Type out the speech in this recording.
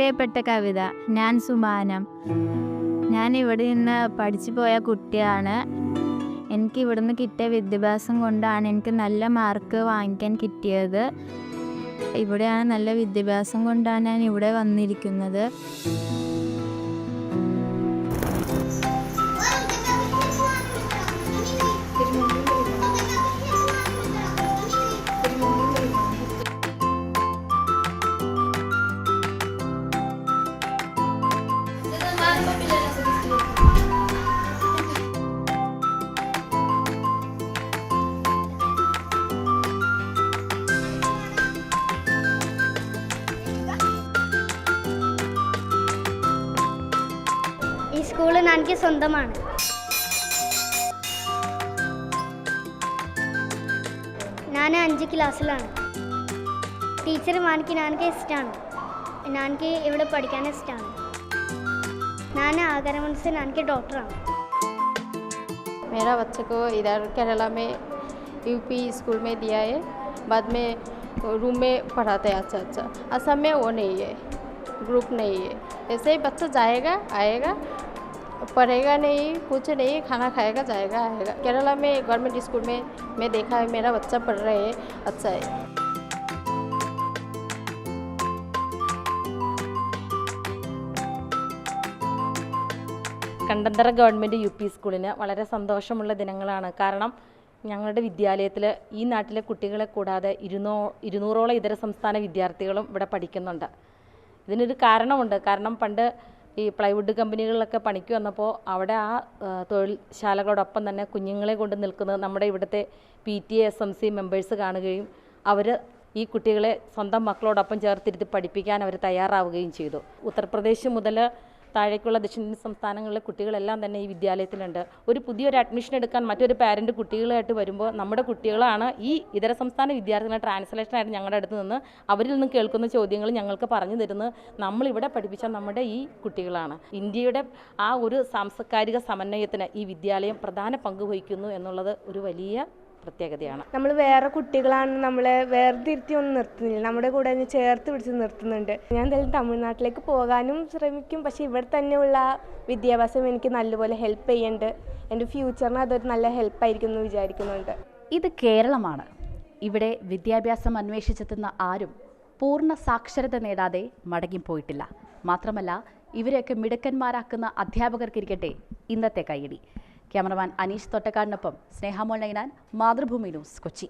പ്രിയപ്പെട്ട കവിത ഞാൻ സുമാനം. ഞാൻ ഇവിടെ നിന്ന് പഠിച്ചു പോയ കുട്ടിയാണ്. എനിക്ക് ഇവിടുന്ന് കിട്ടിയ വിദ്യാഭ്യാസം കൊണ്ടാണ് എനിക്ക് നല്ല മാർക്ക് വാങ്ങിക്കാൻ കിട്ടിയത്. ഇവിടെയാണ് നല്ല വിദ്യാഭ്യാസം കൊണ്ടാണ് ഞാൻ ഇവിടെ വന്നിരിക്കുന്നത്. ഈ സ്കൂള് എനിക്ക് സ്വന്തമാണ് ഞാൻ അഞ്ച് ക്ലാസ്സിലാണ് ടീച്ചർ എനിക്ക് എനിക്ക് ഇഷ്ടമാണ് എനിക്ക് ഇവിടെ പഠിക്കാൻ ഇഷ്ടമാണ് ഞാൻ ആഗ്രഹം എനിക്ക് ഡോക്ടറാണ് मेरा बच्चे को इधर केरला में यूपी स्कूल में दिया है बाद में रूम में पढ़ाते हैं अच्छा अच्छा असम में वो नहीं है ग्रुप नहीं है ऐसे ही बच्चा जाएगा आएगा पढ़ेगा नहीं कुछ नहीं खाना खाएगा जाएगा आएगा केरला में गवर्नमेंट स्कूल में मैं देखा है मेरा बच्चा पढ़ रहे है अच्छा है കണ്ടന്തറ ഗവൺമെൻറ് യു പി സ്കൂളിന് വളരെ സന്തോഷമുള്ള ദിനങ്ങളാണ് കാരണം ഞങ്ങളുടെ വിദ്യാലയത്തിൽ ഈ നാട്ടിലെ കുട്ടികളെ കൂടാതെ ഇരുന്നോ ഇരുന്നൂറോളം ഇതര സംസ്ഥാന വിദ്യാർത്ഥികളും ഇവിടെ പഠിക്കുന്നുണ്ട് ഇതിനൊരു കാരണമുണ്ട് കാരണം പണ്ട് ഈ പ്ലൈവുഡ് കമ്പനികളിലൊക്കെ പണിക്ക് വന്നപ്പോൾ അവിടെ ആ തൊഴിൽശാലകളോടൊപ്പം തന്നെ കുഞ്ഞുങ്ങളെ കൊണ്ട് നിൽക്കുന്നത് നമ്മുടെ ഇവിടുത്തെ P T S M C members കാണുകയും അവർ ഈ കുട്ടികളെ സ്വന്തം മക്കളോടൊപ്പം ചേർത്തിരുത്തി പഠിപ്പിക്കാൻ അവർ തയ്യാറാവുകയും ചെയ്തു. ഉത്തർപ്രദേശ് മുതൽ താഴേക്കുള്ള ദക്ഷിണേന്ത്യൻ സംസ്ഥാനങ്ങളിലെ കുട്ടികളെല്ലാം തന്നെ ഈ വിദ്യാലയത്തിലുണ്ട്. ഒരു പുതിയൊരു അഡ്മിഷൻ എടുക്കാൻ മറ്റൊരു പാരന്റ് കുട്ടികളായിട്ട് വരുമ്പോൾ നമ്മുടെ കുട്ടികളാണ് ഈ ഇതര സംസ്ഥാന വിദ്യാർത്ഥികളെ ട്രാൻസ്ലേഷനായിട്ട് ഞങ്ങളുടെ അടുത്ത് നിന്ന് അവരിൽ നിന്ന് കേൾക്കുന്ന ചോദ്യങ്ങൾ ഞങ്ങൾക്ക് പറഞ്ഞു തരുന്നത് നമ്മളിവിടെ പഠിപ്പിച്ച നമ്മുടെ ഈ കുട്ടികളാണ്. ഇന്ത്യയുടെ ആ ഒരു സാംസ്കാരിക സമന്വയത്തിന് ഈ വിദ്യാലയം പ്രധാന പങ്ക് വഹിക്കുന്നു എന്നുള്ളത് ഒരു വലിയ പ്രത്യേകതയാണ്. നമ്മൾ വേറെ കുട്ടികളാണ് നമ്മളെ വേർതിരുത്തി ഒന്നും നിർത്തുന്നില്ല. നമ്മുടെ കൂടെ തന്നെ ചേർത്ത് പിടിച്ച് നിർത്തുന്നുണ്ട്. ഞാൻ എന്തായാലും തമിഴ്നാട്ടിലേക്ക് പോകാനും ശ്രമിക്കും. പക്ഷേ ഇവിടെ തന്നെയുള്ള വിദ്യാഭ്യാസം എനിക്ക് നല്ലപോലെ ഹെൽപ്പ് ചെയ്യുന്നുണ്ട് എന്റെ ഫ്യൂച്ചറിന് അതൊരു നല്ല ഹെൽപ്പായിരിക്കും എന്ന് വിചാരിക്കുന്നുണ്ട്. ഇത് കേരളമാണ്. ഇവിടെ വിദ്യാഭ്യാസം അന്വേഷിച്ചെത്തുന്ന ആരും പൂർണ സാക്ഷരത നേടാതെ മടങ്ങിപ്പോയിട്ടില്ല മാത്രമല്ല ഇവരെയൊക്കെ മിടുക്കന്മാരാക്കുന്ന അധ്യാപകർക്കിരിക്കട്ടെ ഇന്നത്തെ കയ്യടി. ക്യാമറമാൻ അനീഷ് തൊട്ടക്കാടിനൊപ്പം സ്നേഹമോൾ നൈനാൻ മാതൃഭൂമി ന്യൂസ് കൊച്ചി.